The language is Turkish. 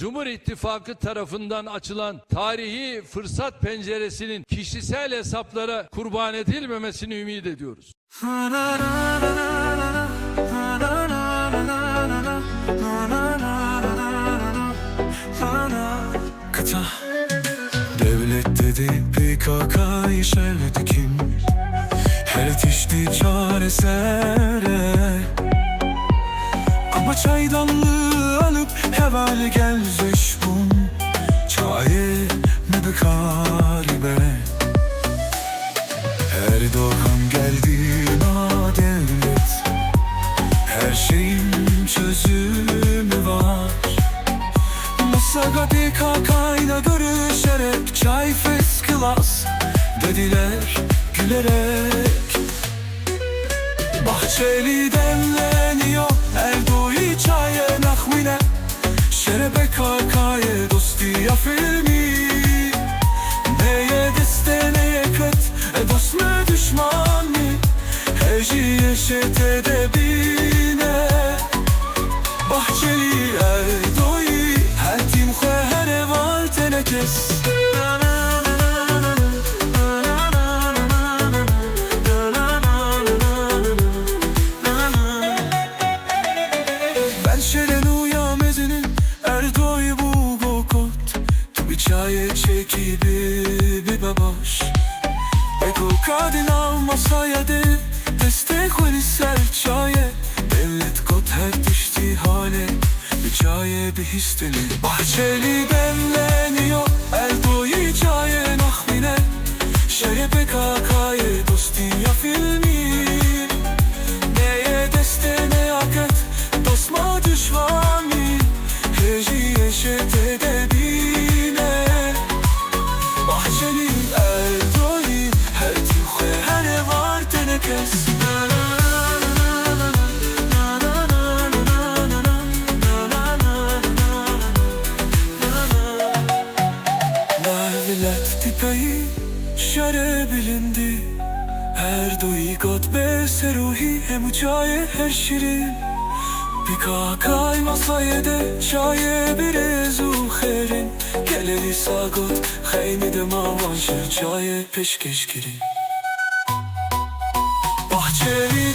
Cumhur İttifakı tarafından açılan tarihi fırsat penceresinin kişisel hesaplara kurban edilmemesini ümit ediyoruz. Devlet dedi PKK işareti kim Her yetişti çaresere Ama çaydanlığı alıp hevale gelmiş bun. Çaye ne de karibe Her doğan geldiğine devlet Her şeyin çözümü var. Masaga PKK'yla görüşerek Çay fes klas dediler gülerek. Bahçeli demleniyor E dost mu düşman mı Heci yeşet edebine. Bahçeli Erdoğu Her tim her eval tenekes. Ben şeren uyamezinin Erdoğu bu gokot Tu bir çaye çekibi masaya de Destek sel çaye Devlet kot her düştü hale Bir çaye bir histeli Bahçeli demleniyor Erdoğu çaye nahmine Şerepe kakaye Devlet tipeyi şere bilindi Erdoğu got be seruhi. Hem uçaye her şirin. PKK masaya de çaye bir zuherin Geleli sagot xeyni de mavan şer çaye peşkeş girin. Bahçeli